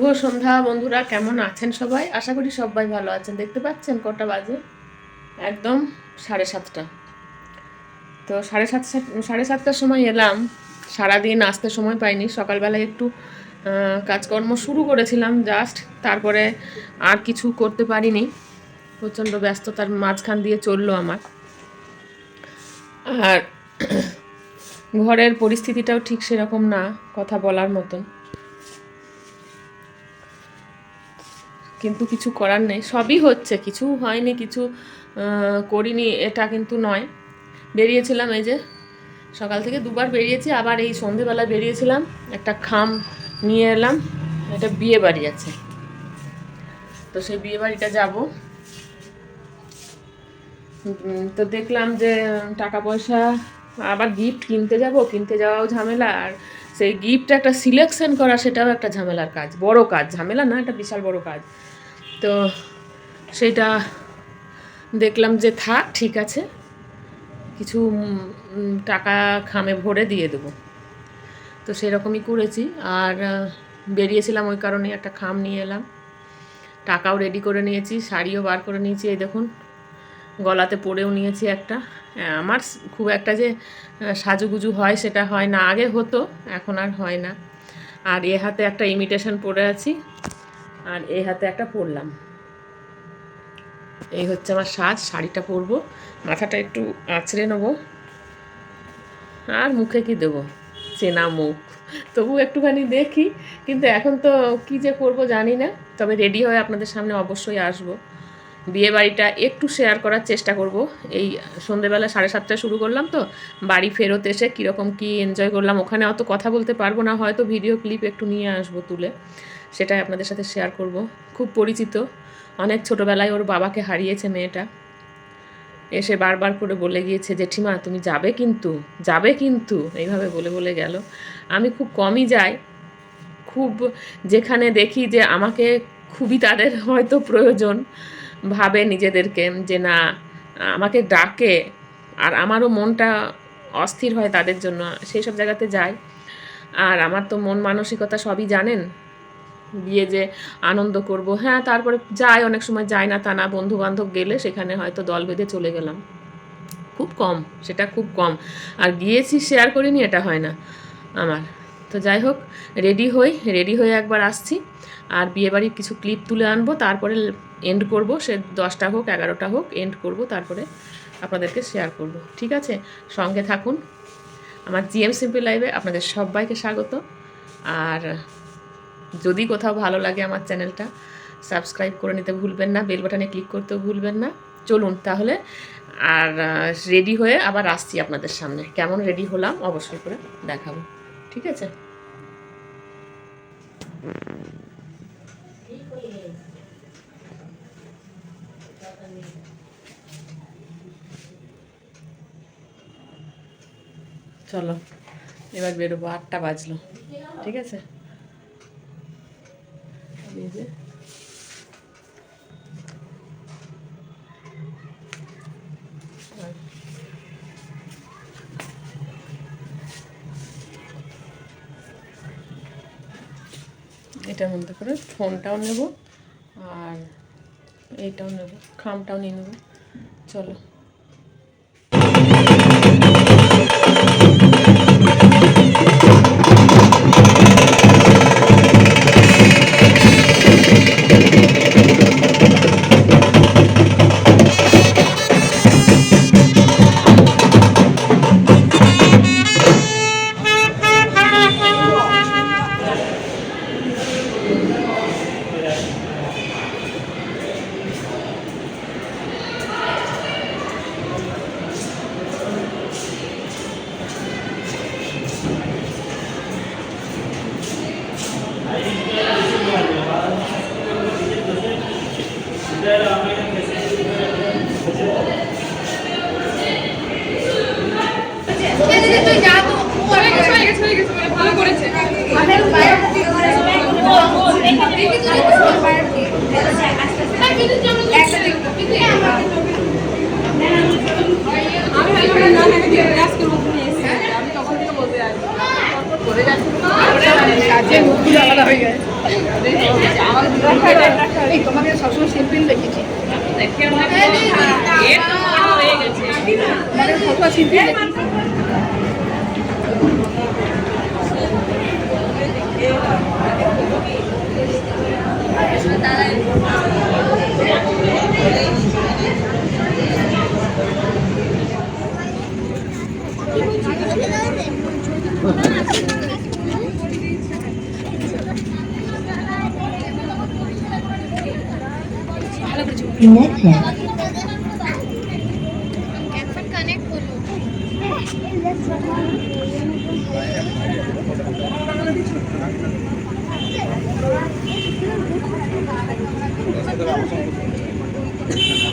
শুভ সন্ধ্যা বন্ধুরা, কেমন আছেন সবাই? আশা করি সবাই ভালো আছেন। দেখতে পাচ্ছেন কটা বাজে? একদম সাড়ে সাতটা। তো সাড়ে সাতটা সাড়ে সাতটার সময় এলাম। সারাদিন আসতে সময় পাইনি। সকালবেলায় একটু কাজকর্ম শুরু করেছিলাম জাস্ট। তারপরে আর কিছু করতে পারিনি। প্রচণ্ড ব্যস্ততার মাঝখান দিয়ে চলল আমার। আর ঘরের পরিস্থিতিটাও ঠিক সেরকম না, কথা বলার মতন। কিন্তু কিছু করার নেই। সবই হচ্ছে। কিছু হয়নি, কিছু করিনি, এটা কিন্তু নয়। বেরিয়েছিলাম এই যে, সকাল থেকে দুবার বেরিয়েছি, আবার এই সন্ধেবেলা বেরিয়েছিলাম, একটা খাম নিয়ে এলাম, এটা বিয়ে বাড়ি আছে। তো সেই বিয়ে বাড়িটা যাব। তো দেখলাম যে, টাকা পয়সা, আবার গিফট কিনতে যাব, কিনতে যাওয়াও ঝামেলা, আর সেই গিফট একটা সিলেকশন করা, সেটাও একটা ঝামেলার কাজ, বড় কাজ। ঝামেলা না একটা বিশাল বড় কাজ। তো সেটা দেখলাম যে থাক, ঠিক আছে। কিছু টাকা খামে ভরে দিয়ে দেবো। তো সেরকমই করেছি। আর বেরিয়েছিলাম ওই কারণে একটা খাম নিয়ে এলাম। টাকাও রেডি করে নিয়েছি, শাড়িও বার করে নিয়েছি, এই দেখুন। গলাতে পরেও নিয়েছি একটা। আমার খুব একটা যে সাজুগুজু হয় সেটা হয় না। আগে হতো, এখন আর হয় না। আর এ হাতে একটা ইমিটেশন পরে আছি। আর এই হাতে একটা পরলাম। এই হচ্ছে আমার সাজ, শাড়িটা পরবো। মাথাটা একটু আঁচড়ে নেব। আর মুখে কি দেবো? চেনা মুখ। তবু একটুখানি দেখি, কিন্তু এখন তো কি যে করব জানি না। তবে রেডি হয়ে আপনাদের সামনে অবশ্যই আসব। বিয়ে বাড়িটা একটু শেয়ার করার চেষ্টা করব। এই সন্ধেবেলা সাড়ে সাতটায় শুরু করলাম তো, বাড়ি ফেরত এসে কীরকম কী এনজয় করলাম, ওখানে অত কথা বলতে পারব না। হয়তো ভিডিও ক্লিপ একটু নিয়ে আসব তুলে। সেটাই আপনাদের সাথে শেয়ার করব। খুব পরিচিত। অনেক ছোটোবেলায় ওর বাবাকে হারিয়েছে মেয়েটা। এসে বারবার করে বলে গিয়েছে জেঠিমা তুমি যাবে কিন্তু যাবে কিন্তু। এইভাবে বলে বলে গেল। আমি খুব কমই যাই। খুব যেখানে দেখি যে, আমাকে খুবই তাদের হয়তো প্রয়োজন। ভাবে নিজেদেরকে যে, না, আমাকে ডাকে। আর আমারও মনটা অস্থির হয় তাদের জন্য। সেই সব জায়গাতে যাই। আর আমার তো মন মানসিকতা সবই জানেন। বিয়ে যে আনন্দ করব। হ্যাঁ তারপরে যাই, অনেক সময় যাই না, তা না বন্ধু বান্ধব গেলে সেখানে হয়তো দল বেঁধে চলে গেলাম। খুব কম, সেটা খুব কম। আর গিয়েছি শেয়ার করিনি, এটা হয় না আমার। তো যাই হোক রেডি হই রেডি হয়ে একবার আসছি। আর বিয়েবাড়ির কিছু ক্লিপ তুলে আনব, তারপরে এন্ড করব, সে দশটা হোক, এগারোটা হোক এন্ড করব, তারপরে আপনাদেরকে শেয়ার করব। ঠিক আছে? সঙ্গে থাকুন। আমার জিএম সিম্পল লাইভে আপনাদের সবাইকে স্বাগত। আর যদি কোথাও ভালো লাগে আমার চ্যানেলটা, সাবস্ক্রাইব করে নিতে ভুলবেন না, বেল বাটনে ক্লিক করতেও ভুলবেন না। চলুন তাহলে, আর রেডি হয়ে আবার আসছি আপনাদের সামনে। কেমন রেডি হলাম অবশ্যই করে দেখাবো। ঠিক আছে? চলো, এবার বেরোবো, আটটা বাজলো। ঠিক আছে? এই যে এটার মধ্যে করে ফোনটাও নেব আর এইটাও নেব খামটাও নিয়ে নেব। চলো। তোমাকে সবসময় সিম্পল দেখেছি। দেখে হয় এ তো বড় হয়ে গেছে